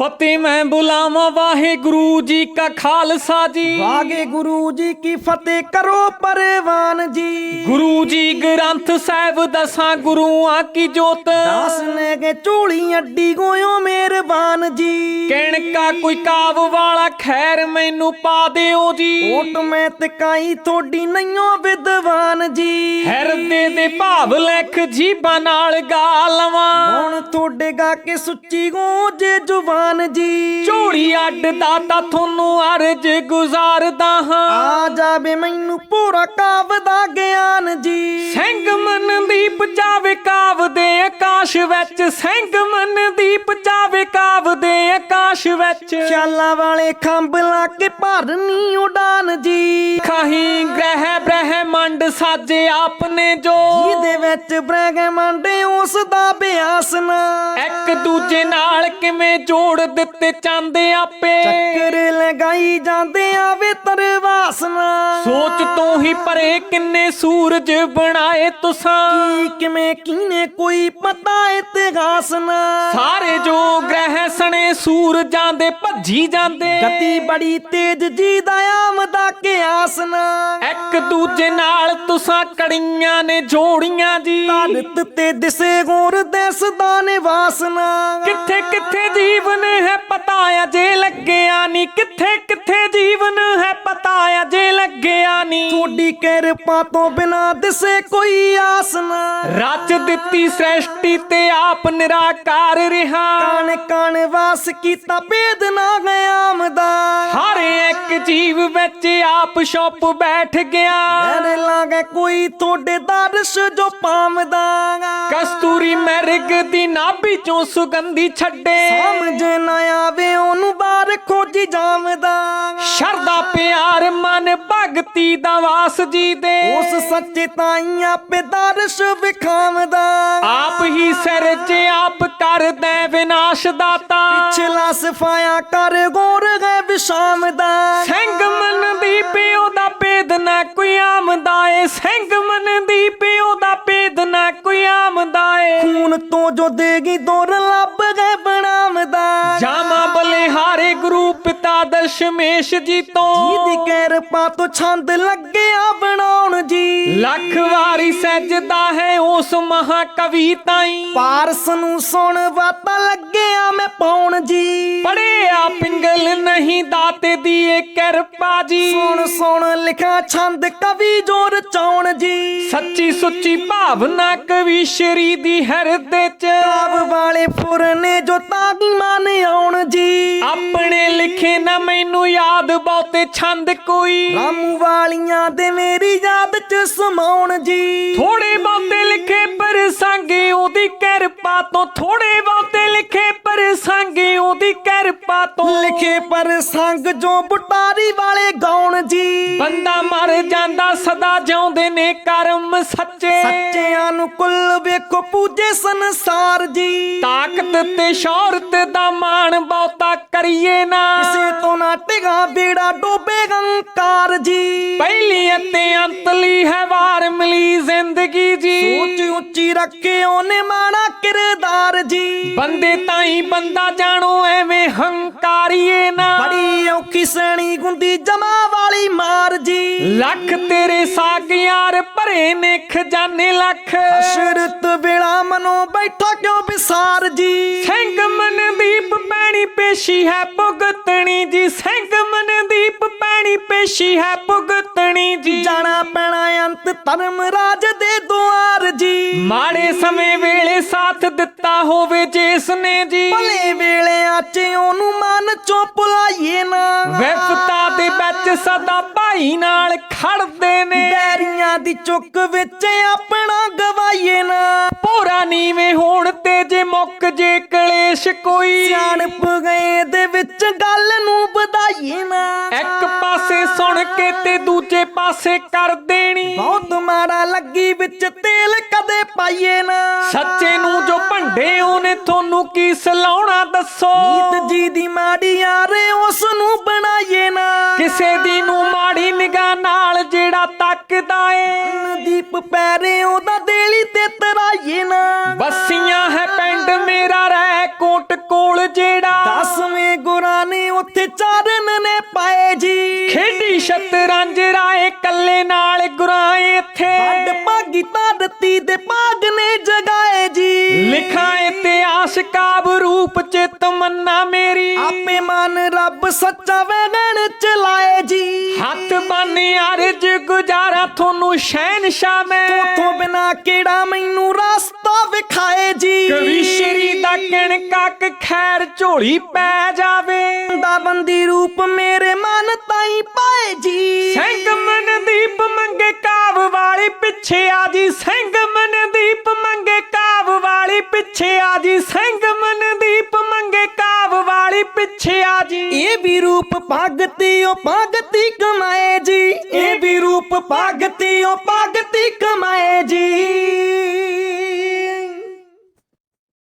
ਫਤਿਹ ਮੈਂ ਬੁਲਾਵਾਂ ਵਾਹਿਗੁਰੂ ਜੀ ਕਾ ਖਾਲਸਾ ਜੀ। ਵਾਗੇ ਗੁਰੂ ਜੀ ਕੀ ਫਤਿਹ ਕਰੋ ਪਰਵਾਨ ਜੀ। ਗੁਰੂ ਜੀ ਗ੍ਰੰਥ ਸਾਹਿਬ ਦਸਾਂ ਗੁਰੂਆਂ ਕੀ ਜੋਤ। ਦਾਸ ਨੇ ਕੇ ਝੋਲੀ ਅੱਡੀ ਗੋਇਓ ਮਿਹਰਬਾਨ ਜੀ। ਕਹਿਣ ਕਾ ਕੋਈ ਕਾਵ ਵਾਲਾ ਖੈਰ ਮੈਨੂੰ ਪਾ ਦਿਓ ਜੀ। ਓਟ ਮੈਂ ਤਕਾਈ ਥੋੜੀ ਨਈਓ ਵਿਦਵਾਨ ਜੀ। ਦੇ ਭਾਵ ਲਿਖ ਜੀਬਾਂ ਨਾਲ ਗਾ ਲਵਾਂ। ਹੁਣ ਤੁਹਾਡੇ ਗਾ ਕੇ ਸੁੱਚੀ ਗੋਜੇ ਜ਼ੁਬਾਨ ਜੀ। ਝੋਲੀ ਅੱਡ ਦਾ ਤਾਂ ਤੁਹਾਨੂੰ ਅਰਜ ਗੁਜ਼ਾਰਦਾ ਹਾਂ। ਆ ਜਾਵੇ ਮੈਨੂੰ ਪੂਰਾ ਕਾਵ ਦਾ ਗਿਆਨ ਜੀ। ਸਿੰਘ ਮਨਦੀਪ ਜਾਵੇ ਕਾਵ ਦੇ ਆਕਾਸ਼ ਵਿੱਚ। ਸਿੰਘ ਮਨਦੀਪ ਜਾਵੇ ਕਾਵ ਦੇ ਆਕਾਸ਼ ਵਿੱਚ ਚਾਲਾਂ ਵਾਲੇ ਖੰਭ ਲਾ ਕੇ ਭਰਨੀ ਉਡਾਨ ਜੀ। ਖਾਹੀ ਗ੍ਰਹਿ ਬ੍ਰਹਿਮੰਡ ਸਾਜੇ ਆਪਨੇ ਜੋ। ਜਿਹਦੇ ਵਿੱਚ ਬ੍ਰਹਮੰਡ ਉਸ ਦਾ ਬਿਆਸ ਨਾ। ਇੱਕ ਦੂਜੇ ਨਾਲ ਕਿਵੇਂ ਜੋੜ ਦਿੱਤੇ ਚਾਂਦੇ ਆਪੇ? ਚੱਕਰ ਲਗਾਈ ਜਾਂਦੇ ਆਵੇ ਤਰਵਾਸਨਾ ਸੋਚ ਤੋਂ ਹੀ ਪਰੇ ਕਿੰਨੇ ਸੂਰਜ ਬਣਾਏ ਤੁਸਾਂ? ਕੀ ਕਿਵੇਂ ਕੀਨੇ ਕੋਈ ਪਤਾ ਇਤਿਹਾਸ ਨਾ। ਸਾਰੇ ਜੋ ਗ੍ਰਹਿ ਸਣੇ ਸੂਰਜਾਂ ਦੇ ਭੱਜੀ ਜਾਂਦੇ। ਗਤੀ ਬੜੀ ਤੇਜ਼ ਜੀ ਦਾ ਆਮਦਾ ਕਿਆਸ ਨਾ। ਇੱਕ ਦੂਜੇ ਨਾਲ ਤੁਸਾਂ ਕੜੀਆਂ ਨੇ ਜੋੜੀਆਂ ਜੀ। ਧਰਤ ਤੇ ਦਿਸੇ ਗੋਰ ਦੇਸਦਾ ਨਿਵਾਸਨਾ ਕਿੱਥੇ ਕਿੱਥੇ ਜੀਵਨ ਹੈ ਪਤਾ ਅਜੇ ਲੱਗਿਆ ਨਹੀਂ ਕਿੱਥੇ ਕਿੱਥੇ ਜੀਵਨ ਹੈ ਪਤਾ ਅਜੇ ਲੱਗਿਆ ਨਹੀਂ ਥੋੜੀ ਕਿਰਪਾ ਤੋਂ ਬਿਨਾ ਦਿਸੇ ਕੋਈ ਆਸ ਨਾ। ਰਚ ਦਿੱਤੀ ਸ੍ਰਿਸ਼ਟੀ ਤੇ ਆਪ ਨਿਰਾਕਾਰ ਰਿਹਾ। ਕਣ ਕਣ ਵਾਸ ਕੀਤਾ ਭੇਦ ਨਾ ਗਿਆਮਦਾ ਹਰ ਇੱਕ ਜੀਵ ਵਿੱਚ ਆਪ ਛੁਪ ਬੈਠ ਗਿਆ। ਐਨੇ ਲਾਗੇ ਕੋਈ ਤੁਹਾਡੇ ਦਰਸ਼ ਜੋ ਪਾਮਦਾ ਕਸਤੂਰੀ ਮਿਰਗ ਦੀ ਨਾਭੀ ਚੋਂ ਸੁਗੰਧੀ ਛੱਡੇ। ਸਮਝ ਨਾ ਆਵੇ ਉਹਨੂੰ ਬਾਹਰ ਖੋਜੀ ਜਾਮਦਾ ਸ਼ਰਦਾ ਪਿਆਰ ਮਨ ਭਗਤੀ ਦਾ ਵਾਸ ਜੀ ਦੇ ਉਸ ਸੱਚੇ ਤਾਈ ਆਪੇ ਦਰਸ਼ ਵਿਖਾਮਦਾ ਆਪ ਹੀ ਸਿਰ 'ਚ ਆਪ ਕਰਦਾ ਵਿਨਾਸ਼ ਦਾਤਾ। ਪਿਛਲਾ ਸਫਾਇਆ ਕਰ ਗੋਰ ਗਏ ਵਿਸ਼ਾਮ ਦਾ ਸਿੰਘ ਮਨਦੀਪ ਉਹਦਾ ਭੇਦ ਨਾ ਕੋਈ ਆਮਦਾ ਏ ਸਿੰਘ ਮਨਦੀਪ ਉਹਦਾ ਭੇਦ ਨਾ ਕੋਈ ਆਮਦਾ ਏ। ਖੂਨ ਤੋਂ ਜੋ ਦੇਗੀ ਦੋਰ ਲੱਭ ਗਏ ਬਣਾਮਦਾ ਜਾਮਾ ਬਲਿਹਾਰੇ ਗੁਰੂ ਪਿਤਾ ਦਸ਼ਮੇਸ਼ ਜੀ ਤੋਂ। ਜਿਹਦੀ ਕਿਰਪਾ ਤੋਂ ਛੰਦ ਲੱਗਿਆ ਜੀ ਲੱਖ ਵਾਰੀ ਸਜਦਾ ਹੈ ਉਸ ਮਹਾਕਵੀ ਤਾਈ। ਪਾਰਸ ਨੂੰ ਸੁਣ ਵਾਤਾ ਲੱਗਿਆ ਮੈਂ ਪਾਉਣ ਜੀ। ਪੜਿਆ ਪਿੰਗਲ ਨਹੀਂ ਦਾਤੇ ਦੀ ਏ ਕਿਰਪਾ ਜੀ। ਸੁਣ ਸੁਣ ਲਿਖਾ ਛੰਦ ਕਵੀ ਜੋ ਰਚਾਉਣ ਜੀ। ਸੱਚੀ ਸੁੱਚੀ ਭਾਵਨਾ ਕਵੀ ਸ਼ਰੀ ਦੀ ਹਿਰਦੇ ਚ। ਕਾਵ ਵਾਲੇ ਫੁਰਨੇ ਜੋ ਤਾਗੀ ਮਨ ਆਉਣ ਜੀ। ਆਪਣੇ ਲਿਖੇ ਨਾ ਮੈਨੂੰ ਯਾਦ ਬਹੁਤੇ ਛੰਦ ਕੋਈ। ਰਾਮੂ ਵਾਲੀਆਂ ਦੇ ਮੇਰੀ ਯਾਦ ਚ ਸਮਾਉਣ ਜੀ। ਥੋੜੇ ਬਹੁਤੇ ਲਿਖੇ ਪਰ ਸੰਗੇ ਉਹਦੀ ਕਿਰਪਾ ਤੋਂ ਥੋੜੇ ਬਹੁਤੇ ਲਿਖੇ ਸੰਗੇ ਉਹਦੀ ਕਿਰਪਾ ਤੋਂ। ਲਿਖੇ ਪਰ ਸੰਗ ਜੋ ਬੁਟਾਰੀ ਵਾਲੇ ਗਾਉਣ ਜੀ। ਬੰਦਾ ਮਰ ਜਾਂਦਾ ਸਦਾ ਜਿਉਂਦੇ ਨੇ ਕਰਮ ਸੱਚੇ। ਸੱਚਿਆਂ ਨੂੰ ਕੁੱਲ ਵੇਖੋ ਪੂਜੇ ਸੰਸਾਰ ਜੀ। ਤਾਕਤ ਤੇ ਸ਼ੌਹਰਤ ਦਾ ਮਾਣ ਬਹੁਤਾ ਕਰੀਏ ਨਾ। ਕਿਸੇ ਤੋਂ ਨਾ ਟਿਗਾ ਬੇੜਾ ਡੋਬੇ ਗੰਕਾਰ ਜੀ। ਪਹਿਲੀ ਅਤੇ ਅੰਤਲੀ ਹੈ ਵਾਰ ਮਿਲੀ ਜ਼ਿੰਦਗੀ ਜੀ। ਸੋਚ ਉੱਚੀ ਰੱਖੇ ਉਹਨੇ ਮਾਣਾ ਕਿਰਦਾਰ ਜੀ। ਬੰਦੇ ਤਾਂ ਹੀ ਬੰਦਾ ਜਾਣੋ ਐਵੇਂ ਹੰਕਾਰੀਏ ਨਾ। ਬੜੀ ਔਖੀ ਸੈਣੀ ਗੁੰਦੀ ਜਮਾ ਵਾਲੀ ਮਾਰ ਜੀ। ਲੱਖ ਤੇਰੇ ਸਾਗ ਯਾਰ ਭਰੇ ਨੇ ਖਜ਼ਾਨੇ ਲੱਖ। ਅਸ਼ਰਤ ਵੇਲਾ ਮਨੋ ਬੈਠਾ ਕਿਉਂ ਵਿਸਾਰ ਜੀ? ਸਿੰਘ ਮਨਦੀਪ ਪੈਣੀ ਪੇਸ਼ੀ ਹੈ ਭੁਗਤਣੀ ਜੀ। ਸਿੰਘ ਮਨਦੀਪ ਪੇਸ਼ੀ ਹੈ ਭੁਗਤਣੀ ਜੀ। ਜਾਣਾ ਪੈਣਾ ਅੰਤ ਧਰਮ ਰਾਜ ਦੇ ਦੁਆਰ ਜੀ। ਮਾੜੇ ਸਮੇਂ ਵੇਲੇ ਸਾਥ ਦਿੱਤਾ ਹੋਵੇ ਜਿਸ ਨੇ ਜੀ। ਭਲੇ ਵੇਲੇ ਆਚੇ ਉਹਨੂੰ ਮਨ ਚੋਂ ਭੁਲਾਈਏ ਨਾ। ਵਿਫਤਾ ਦੇ ਵਿੱਚ ਸਦਾ ਭਾਈ ਨਾਲ ਖੜਦੇ ਨੇ। ਬੈਰੀਆਂ ਦੀ ਚੁੱਕ ਵਿੱਚ ਆਪਣਾ ਗਵਾਈਏ ਨਾ। ਪੂਰਾ ਨੀਵੇਂ ਹੋਣ ਤੇ ਜੇ ਮੁੱਕ ਜੇ ਕਲੇਸ਼ ਕੋਈ। ਸਿਆਣਪ ਗਏ ਦੇ ਵਿੱਚ ਗੱਲ ਨੂੰ ਵਧਾਈਏ ਨਾ। ਸੁਣ ਕੇ ਤੇ ਦੂਜੇ ਪਾਸੇ ਕਰ ਦੇਣੀ। ਬਹੁਤ ਮਾੜਾ ਲੱਗੀ ਵਿੱਚ ਤੇਲ ਕਦੇ ਪਾਈਏ ਨਾ। ਸੱਚੇ ਨੂੰ ਜੋ ਭੰਡੇ ਉਹਨੇ ਤੁਹਾਨੂੰ ਕੀ ਸਲਾਉਣਾ ਦੱਸੋ? ਨੀਤ ਜੀ ਦੀ ਮਾੜੀ ਯਾਰੇ ਉਸ ਨੂੰ ਬਣਾਈਏ ਨਾ। ਕਿਸੇ ਦੀ ਨੂੰ ਮਾੜੀ ਨਿਗਾਹ ਨਾਲ ਜਿਹੜਾ ਤੱਕਦਾ ਏ। ਦੀਪ ਪੈਰੇ ਉਹਦਾ ਸ਼ਤਰੰਜ ਰਾਏ ਕੱਲੇ ਨਾਲ ਗੁਰਾਂ ਇੱਥੇ। ਵੱਡ ਭਾਗੀ ਧਰਤੀ ਦੇ ਭਾਗ ਨੇ ਜਗਾਏ ਜੀ। ਲਿਖਾਂ ਇਤਿਹਾਸ ਕਾਬ ਰੂਪ ਚ ਤਮੰਨਾ ਮੇਰੀ। ਆਪੇ ਮਨ ਰੱਬ ਸੱਚਾ ਵੈਗਣ ਚਲਾਏ ਜੀ। ਹੱਥ ਬੰਨ ਅਰਜ ਗੁਜ਼ਾਰਾ ਤੁਹਾਨੂੰ ਸ਼ਹਿਨशाह ਮੈਂ। ਤੋਂ ਬਿਨਾ ਕਿਹੜਾ ਦਾ ਕਿਣ ਕੱਕ ਖੈਰ ਝੋਲੀ ਪੈ ਜਾਵੇ। ਦਾ ਬੰਦੀ ਰੂਪ ਮੇਰੇ ਮਨ ਤਾਈ ਪਾਏ ਜੀ। ਸਿੰਘ ਮਨਦੀਪ ਮੰਗੇ ਕਾਵ ਵਾਲੀ ਪਿੱਛੇ ਆ ਜੀ। ਸਿੰਘ ਮਨਦੀਪ ਮੰਗੇ ਕਾਵ ਵਾਲੀ ਪਿੱਛੇ ਆ ਜੀ। ਸਿੰਘ ਮਨਦੀਪ ਮੰਗੇ ਕਾਵ ਵਾਲੀ ਪਿੱਛੇ ਆ ਜੀ। ਇਹ ਵੀ ਰੂਪ ਭਗਤੀ ਉਹ ਭਗਤੀ ਕਮਾਏ ਜੀ। ਇਹ ਵੀ ਰੂਪ ਭਗਤੀ ਉਹ ਭਗਤੀ ਕਮਾਏ ਜੀ।